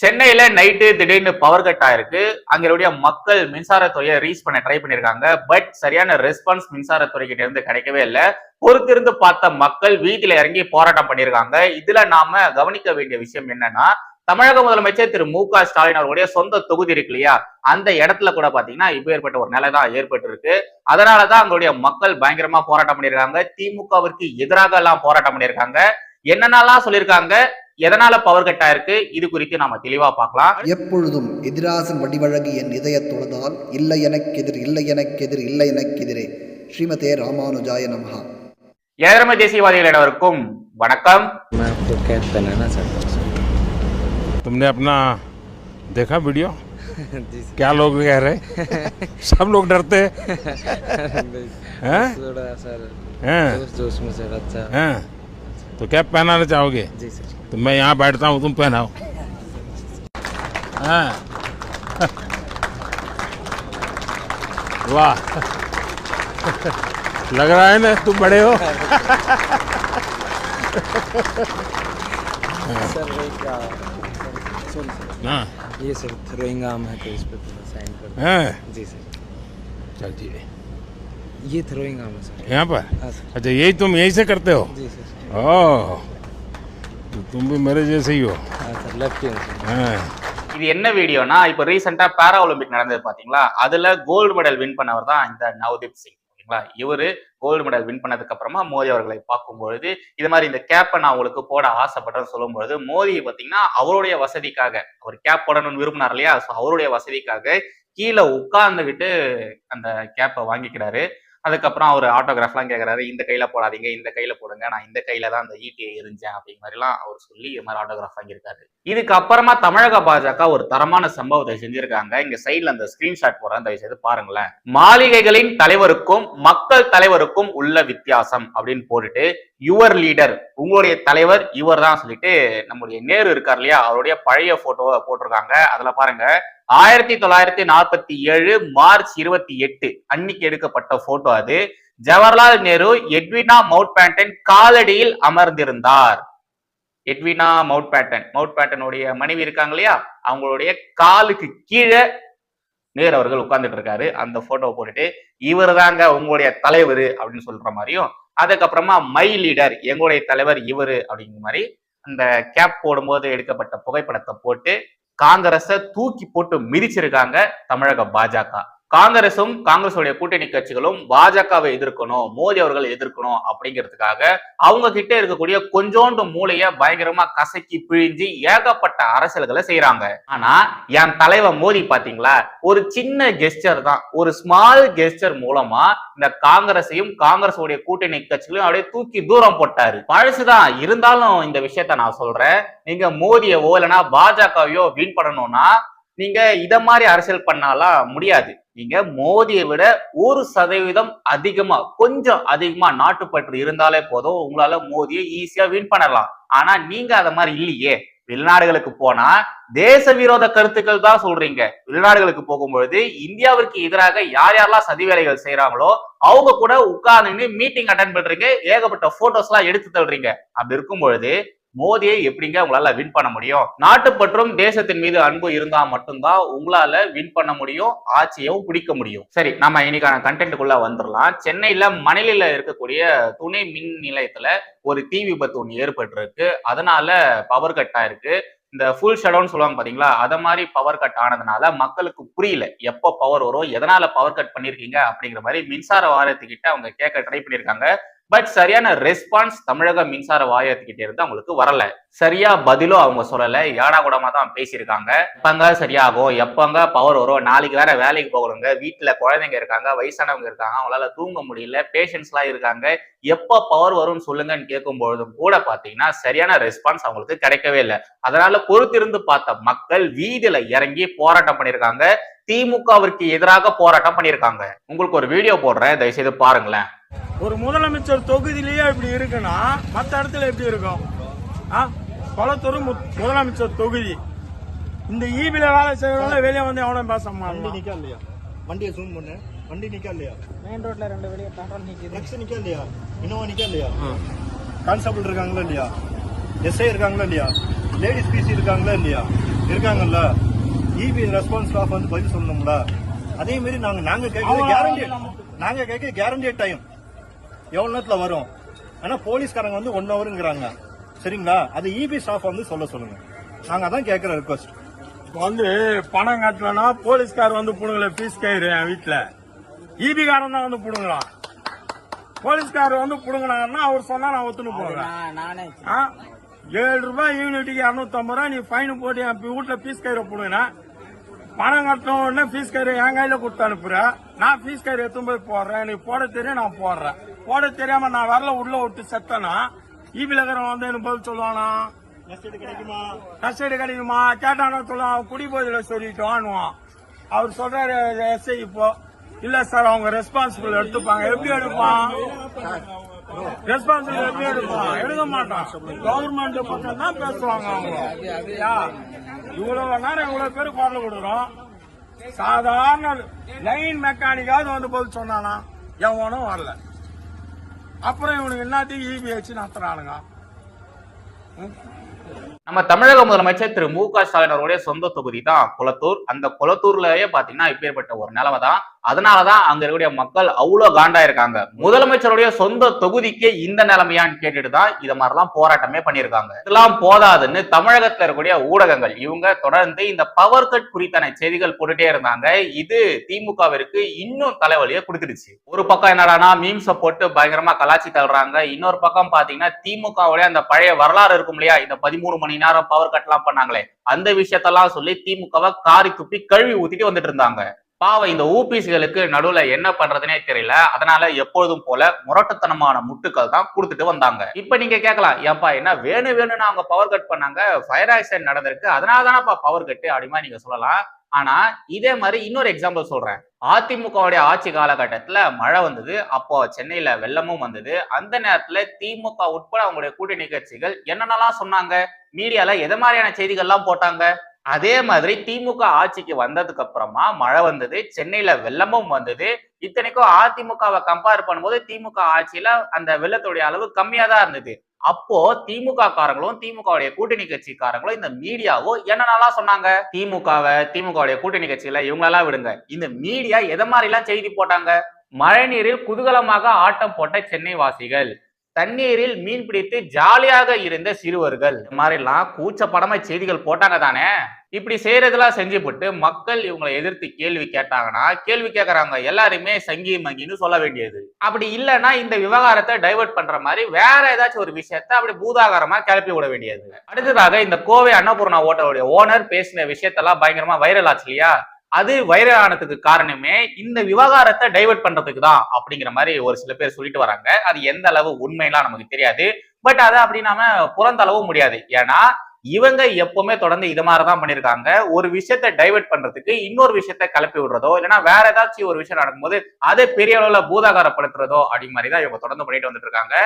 சென்னையில நைட்டு திடீர்னு power cut ஆயிருக்கு. அங்களுடைய மக்கள் மின்சாரத்துறையை ரீச் பண்ண ட்ரை பண்ணிருக்காங்க. பட் சரியான ரெஸ்பான்ஸ் மின்சாரத்துறை கிட்ட இருந்து கிடைக்கவே இல்லை. பொறுத்திருந்து பார்த்த மக்கள் வீட்டில இறங்கி போராட்டம் பண்ணிருக்காங்க. இதுல நாம கவனிக்க வேண்டிய விஷயம் என்னன்னா தமிழக முதலமைச்சர் திரு மு க ஸ்டாலின் அவர்களுடைய சொந்த தொகுதி இருக்கு இல்லையா? அந்த இடத்துல கூட பாத்தீங்கன்னா இப்ப ஏற்பட்ட ஒரு நிலை தான் ஏற்பட்டு இருக்கு அதனாலதான் அங்களுடைய மக்கள் பயங்கரமா போராட்டம் பண்ணியிருக்காங்க திமுகவிற்கு எதிராக எல்லாம் போராட்டம் பண்ணியிருக்காங்க என்னென்னலாம் சொல்லியிருக்காங்க எதனால பவர் கட் ஆயிருக்கு இது குறித்து நாம தெளிவா பார்க்கலாம் எப்பொழுதும் எதிராசன் வடிவழகு என் இதயத் தொழுதால் இல்லை எனக்கெதிர் இல்லை எனக்கெதிர் இல்லை எனக்கெதிரே ஸ்ரீமதே ராமானுஜாய நமஹா ஏழமை தேசியவாதிகள் அனைவருக்கும் வணக்கம் मैं आपको कैद बनाना चाहता हूँ सर तुमने अपना देखा वीडियो जी सर क्या लोग कह रहे सब लोग डरते हैं थोड़ा सर हैं जोश जोश में सर अच्छा हैं तो क्या पहनाना चाहोगे जी सर तो मैं यहाँ बैठता हूँ तुम पहनाओ। हैं। वाह। लग रहा है ना तुम बड़े हो। हाँ। ये सर थ्रोइंग आर्म है तो इस पर थोड़ा साइन कर हैं। जी सर। चलिए। ये थ्रोइंग आर्म है सर। यहाँ पर? हाँ सर। अच्छा यही तुम यही से करते हो? जी सर। ओह। तुम भी मेरे जैसे ही हो हाँ सर लेफ्ट हैंड सर हैं இது என்ன வீடியோனா இப்ப ரீசெண்டா பாரா ஒலிம்பிக் நடந்தது பாத்தீங்களா அதுல கோல்டு மெடல் வின் பண்ணவர் தான் இந்த நவதீப் சிங் ஓகேங்களா இவரு கோல்டு மெடல் வின் பண்ணதுக்கு அப்புறமா மோடி அவர்களை பார்க்கும் பொழுது இது மாதிரி இந்த கேப்பை நான் உங்களுக்கு போட ஆசைப்பட்டேன்னு சொல்லும் பொழுது மோடி பாத்தீங்கன்னா அவருடைய வசதிக்காக அவர் கேப் போடணும்னு விரும்பினார் இல்லையா ஸோ அவருடைய வசதிக்காக கீழே உட்கார்ந்துகிட்டு அந்த கேப்பை வாங்கிக்கிறாரு அதுக்கப்புறம் அவர் ஆட்டோகிராஃப்லாம் கேட்குறாரு இந்த கையில போடாதீங்க இந்த கையில் போடுங்க நான் இந்த கையில் தான் அந்த ஈட்டியை எரிஞ்சேன் அப்படிங்கிற மாதிரிலாம் அவர் சொல்லி இது மாதிரி ஆட்டோகிராஃப் வாங்கியிருக்காரு. இதுக்கப்புறமா தமிழக பாஜக ஒரு தரமான சம்பவத்தை செஞ்சிருக்காங்க. இங்க சைடுல அந்த ஸ்கிரீன்ஷாட் போடுறேன். தயவு செய்து பாருங்களேன். மாளிகைகளின் தலைவருக்கும் மக்கள் தலைவருக்கும் உள்ள வித்தியாசம் அப்படின்னு போட்டுட்டு யுவர் லீடர் உங்களுடைய தலைவர் இவர் தான் சொல்லிட்டு நம்முடைய நேரு இருக்கார் இல்லையா அவருடைய பழைய போட்டோவை போட்டிருக்காங்க. அதுல பாருங்க ஆயிரத்தி தொள்ளாயிரத்தி நாற்பத்தி ஏழு மார்ச் இருபத்தி எட்டு அன்னைக்கு எடுக்கப்பட்ட போட்டோ அது Jawaharlal Nehru Edwina Mountbatten காலடியில் அமர்ந்திருந்தார். எட்வினா மவுண்ட் பேட்டன் மவுண்ட் பேட்டனுடைய மனைவி இருக்காங்க இல்லையா? அவங்களுடைய காலுக்கு கீழே நேரு அவர்கள் உட்கார்ந்துட்டு இருக்காரு. அந்த போட்டோவை போட்டுட்டு இவர் தாங்க உங்களுடைய தலைவர் அப்படின்னு சொல்ற மாதிரியும் அதுக்கப்புறமா மை லீடர் எங்களுடைய தலைவர் இவரு அப்படிங்கிற மாதிரி அந்த கேப் போடும்போது எடுக்கப்பட்ட புகைப்படத்தை போட்டு காங்கிரஸை தூக்கி போட்டு மிதிச்சிருக்காங்க தமிழக பாஜக. காங்கிரசும் காங்கிரஸுடைய கூட்டணி கட்சிகளும் பாஜகவை எதிர்க்கணும் மோடி அவர்கள் எதிர்க்கணும் அப்படிங்கிறதுக்காக அவங்க கிட்ட இருக்கக்கூடிய கொஞ்சோண்டு மூளைய பயங்கரமா கசக்கி பிழிஞ்சு ஏகப்பட்ட அரசியல்களை செய்யறாங்க ஆனா என் தலைவர் மோடி பாத்தீங்களா? ஒரு சின்ன கெஸ்டர் தான். ஒரு ஸ்மால் கெஸ்டர் மூலமா இந்த காங்கிரஸையும் காங்கிரஸுடைய கூட்டணி கட்சிகளையும் அப்படியே தூக்கி தூரம் போட்டாரு. பழசுதான் இருந்தாலும் இந்த விஷயத்த நான் சொல்றேன். நீங்க மோடியவோ இல்லைன்னா பாஜகவையோ வின் பண்ணணும்னா நீங்க இத மாதிரி அரசியல் பண்ணாலாம் முடியாது. நீங்க மோதியை விட ஒரு சதவீதம் அதிகமா கொஞ்சம் அதிகமா நாட்டுப்பற்று இருந்தாலே போதும் உங்களால மோதியை ஈஸியா வின் பண்ணலாம். ஆனா நீங்க அத மாதிரி இல்லையே. வெளிநாடுகளுக்கு போனா தேச விரோத கருத்துக்கள் தான் சொல்றீங்க. வெளிநாடுகளுக்கு போகும்பொழுது இந்தியாவிற்கு எதிராக யார் யாரெல்லாம் சதி வேலைகள் செய்யறாங்களோ அவங்க கூட உட்கார்ந்து மீட்டிங் அட்டன் பண்றீங்க ஏகப்பட்ட போட்டோஸ் எல்லாம் எடுத்து தள்ளுறீங்க அப்படி இருக்கும் பொழுது மோதியை எப்படிங்க உங்களால வின் பண்ண முடியும்? நாட்டுப்பற்றும் தேசத்தின் மீது அன்பு இருந்தா மட்டும்தான் உங்களால வின் பண்ண முடியும் ஆட்சியவும் பிடிக்க முடியும். சரி நம்ம இன்னைக்கான கண்டென்ட்டுக்குள்ள வந்துடலாம் சென்னையில மணலில இருக்கக்கூடிய துணை மின் நிலையத்துல ஒரு தீ விபத்து ஒன்று ஏற்பட்டிருக்கு. அதனால பவர் கட் ஆயிருக்கு. இந்த ஃபுல் ஷடவுன் சொல்லுவாங்க பாத்தீங்களா? அத மாதிரி பவர் கட் ஆனதுனால மக்களுக்கு புரியல. எப்போ பவர் வரும்? எதனால பவர் கட் பண்ணிருக்கீங்க? அப்படிங்கிற மாதிரி மின்சார வாரியத்துக்கிட்ட அவங்க கேட்க ட்ரை பண்ணிருக்காங்க. பட் சரியான ரெஸ்பான்ஸ் தமிழக மின்சார வாரியத்துக்கிட்ட இருந்து அவங்களுக்கு வரல. சரியா பதிலும் அவங்க சொல்லல. ஏடா கூடமா தான் பேசியிருக்காங்க. எப்பங்க சரியாகும்? எப்பங்க பவர் வரும்? நாளைக்கு வேற வேலைக்கு போகணுங்க. வீட்டுல குழந்தைங்க இருக்காங்க வயசானவங்க இருக்காங்க அவங்களால தூங்க முடியல பேஷன்ஸ் எல்லாம் இருக்காங்க. எப்ப பவர் வரும்னு சொல்லுங்கன்னு கேட்கும் பொழுதும் கூட பாத்தீங்கன்னா சரியான ரெஸ்பான்ஸ் அவங்களுக்கு கிடைக்கவே இல்லை. அதனால பொறுத்திருந்து பார்த்த மக்கள் வீதியில இறங்கி போராட்டம் பண்ணியிருக்காங்க. திமுகவிற்கு எதிராக போராட்டம் பண்ணியிருக்காங்க. உங்களுக்கு ஒரு வீடியோ போடுறேன். தயவுசெய்து பாருங்களேன். ஒரு முதலமைச்சர் தொகுதியிலேயே இப்படி இருக்குன்னா மற்ற இடத்துல எப்படி இருக்கும்? ஆ? கொளத்தூர் மு- முதலமைச்சர் தொகுதி. இந்த ஈபில வேலை செய்யறவங்க வெளியே வந்து எவனும் பேச வண்டி மாட்டான் நிக்கா இல்லையா? வண்டியை ஜூம் பண்ணு. வண்டி நிக்கா இல்லையா? மெயின் ரோட்ல ரெண்டு வெளியே பெட்ரோல் நிக்குது. நெக்ஸ்ட் நிக்கா இல்லையா? இன்னோவா நிக்கா இல்லையா? கான்ஸ்டபிள் இருக்காங்களா இல்லையா? எஸ்ஐ இருக்காங்களா இல்லையா? லேடிஸ் பிசி இருக்காங்களா இல்லையா? இருக்காங்கல்ல. இபி ரெஸ்பான்ஸ் ஸ்டாஃப் வந்து பதில் சொல்லணும்ல. அதே மாதிரி நாங்க நாங்க கேட்கறது கேரண்டி நாங்க கேட்க கேரண்டி டைம் எவ்வளவு நேரத்துல வரும்? ஆனா போலீஸ்காரங்க வந்து ஒன் ஹவருங்கிறாங்க சரிங்களா? அது இபி ஸ்டாஃப் வந்து சொல்ல சொல்லுங்க. நாங்க அதான் கேட்கிற ரிக்வஸ்ட் இப்ப வந்து பணம் கட்டலன்னா போலீஸ்கார் வந்து புடுங்கல பீஸ் கயிறு என் வீட்டுல ஈபி காரன் தான் வந்து புடுங்கலாம் போலீஸ்கார் வந்து புடுங்கினாங்கன்னா அவர் சொன்னா நான் ஒத்துன்னு போறேன் நானே ஆ? ஏழு ரூபாய் யூனிட்டுக்கு இரநூத்தம்பது ரூபாய் நீ ஃபைன் போட்டு என் வீட்டுல பீஸ் கயிறை புடுங்கின. பணம் கட்டின உடனே ஃபீஸ் கயிறு என் கையில கொடுத்து அனுப்புற. நான் ஃபீஸ் கயிறு எடுத்து போய் போடுறேன். நீ போட தெரியும் நான் போடுறேன். போட தெரியாம நான் வரல உள்ள விட்டு செத்தனா? ஈபில இருக்கிறவன் வந்து எனக்கு பதில் சொல்லுவானா? கிடைக்குமா? கஸ்டடி கிடைக்குமா? கேட்டானா சொல்லுவான் குடி போதில சொல்லிட்டோன்னுவான் அவர் சொல்றாரு எஸ்ஐ இப்போ. இல்ல சார் அவங்க ரெஸ்பான்சிபிள் எடுத்துப்பாங்க. எப்படி எடுப்பான்? ரெஸ்பான்சிபிள் எப்படி எடுப்பான்? எடுக்க மாட்டான். கவர்மெண்ட் பக்கம் தான் பேசுவாங்க அவங்க. இவ்வளவு நேரம் இவ்வளவு பேர் குரல் கொடுக்குறோம். சாதாரண லைன் மெக்கானிக்காவது வந்து பதில் சொன்னானா? எவனும் வரல. அப்புறம் இவனுக்கு என்னத்தையும் ஈபி வச்சு நடத்துறானுங்க நம்ம தமிழக முதலமைச்சர் திரு மு க ஸ்டாலின் அவருடைய சொந்த தொகுதி தான் குளத்தூர். அந்த குளத்தூர்லயே பாத்தீங்கன்னா இப்பேற்பட்ட ஒரு நிலைமை தான். அதனாலதான் அங்க இருக்கக்கூடிய மக்கள் அவ்வளவு காண்டா இருக்காங்க. முதலமைச்சருடைய சொந்த தொகுதிக்கு இந்த நிலைமையான்னு கேட்டுட்டு தான் இத மாதிரிலாம் போராட்டமே பண்ணியிருக்காங்க. இதெல்லாம் போதாதுன்னு தமிழகத்துல இருக்கக்கூடிய ஊடகங்கள் இவங்க தொடர்ந்து இந்த பவர் கட் குறித்தான செய்திகள் போட்டுட்டே இருந்தாங்க. இது திமுகவிற்கு இன்னும் தலைவலியை கொடுத்துடுச்சு. ஒரு பக்கம் என்னடானா மீம்ஸ போட்டு பயங்கரமா கலாச்சி தள்ளுறாங்க. இன்னொரு பக்கம் பாத்தீங்கன்னா திமுகவுடைய அந்த பழைய வரலாறு இருக்கும் இல்லையா? இந்த பதிமூணு மணி நேரம் பவர் கட்லாம் பண்ணாங்களே. அந்த விஷயத்தெல்லாம் சொல்லி திமுகவை காரி துப்பி கழுவி ஊத்திட்டு வந்துட்டு இருந்தாங்க பாவம் இந்த ஊபிசிகளுக்கு நடுவுல என்ன பண்றதுனே தெரியல. அதனால எப்பொழுதும் போல முரட்டுத்தனமான முட்டுக்கள் தான் கொடுத்துட்டு வந்தாங்க. இப்ப நீங்க கேட்கலாம் ஏப்பா என்ன வேணும் வேணும்னு அவங்க பவர் கட் பண்ணாங்க? ஃபயர் ஆக்சிடென்ட் நடந்திருக்கு. அதனால தானப்பா பவர் கட்டு அப்படிமா நீங்க சொல்லலாம். ஆனா இதே மாதிரி இன்னொரு எக்ஸாம்பிள் சொல்றேன். அதிமுகவுடைய ஆட்சி காலகட்டத்துல மழை வந்தது அப்போ சென்னையில வெள்ளமும் வந்தது. அந்த நேரத்துல திமுக உட்பட அவங்களுடைய கூட்டணி கட்சிகள் என்னென்னலாம் சொன்னாங்க? மீடியால எது மாதிரியான செய்திகள்லாம் போட்டாங்க? அதே மாதிரி திமுக ஆட்சிக்கு வந்ததுக்கு அப்புறமா மழை வந்தது சென்னையில வெள்ளமும் வந்தது. இத்தனைக்கும் அதிமுகவை கம்பேர் பண்ணும்போது திமுக ஆட்சியில அந்த வெள்ளத்துடைய அளவு கம்மியா தான் இருந்தது. அப்போ திமுக காரங்களும் திமுகவுடைய கூட்டணி கட்சிக்காரங்களும் இந்த மீடியாவோ என்னென்னலாம் சொன்னாங்க? திமுகவை திமுகவுடைய கூட்டணி கட்சியில இவங்களெல்லாம் விடுங்க. இந்த மீடியா எதை மாதிரி எல்லாம் செய்தி போட்டாங்க? மழைநீரில் குதூகலமாக ஆட்டம் போட்ட சென்னை வாசிகள் தண்ணீரில் மீன் பிடித்து ஜாலியாக இருந்த சிறுவர்கள். இந்த மாதிரிலாம் கூச்சப்படமா செய்திகள் போட்டாங்க தானே? இப்படி செய்யறதெல்லாம் செஞ்சுவிட்டு மக்கள் இவங்களை எதிர்த்து கேள்வி கேட்டாங்கன்னா கேள்வி கேட்கறாங்க எல்லாருமே சங்கி மங்கின்னு சொல்ல வேண்டியது. அப்படி இல்லைன்னா இந்த விவகாரத்தை டைவர்ட் பண்ற மாதிரி வேற ஏதாச்சும் ஒரு விஷயத்த அப்படி பூதாகாரமா கிளப்பி விட வேண்டியது. அடுத்ததாக இந்த கோவை அன்னபூர்ணா ஹோட்டலுடைய ஓனர் பேசின விஷயத்தெல்லாம் பயங்கரமா வைரல் ஆச்சு இல்லையா? அது வைரல் ஆனதுக்கு காரணமே இந்த விவகாரத்தை டைவர்ட் பண்றதுக்கு தான் அப்படிங்கிற மாதிரி ஒரு சில பேர் சொல்லிட்டு வராங்க. அது எந்த அளவு உண்மைலாம் நமக்கு தெரியாது. பட் அதை அப்படி நாம புறந்தளவும் முடியாது. ஏன்னா இவங்க எப்பவுமே தொடர்ந்து இது மாதிரி தான் பண்ணிருக்காங்க ஒரு விஷயத்த டைவர்ட் பண்றதுக்கு இன்னொரு விஷயத்த கிளப்பி விடுறதோ இல்லைன்னா வேற ஏதாச்சும் ஒரு விஷயம் நடக்கும்போது அதை பெரிய அளவுல பூதாகாரப்படுத்துறதோ அப்படி மாதிரி தான் இவங்க தொடர்ந்து பண்ணிட்டு வந்துட்டு இருக்காங்க.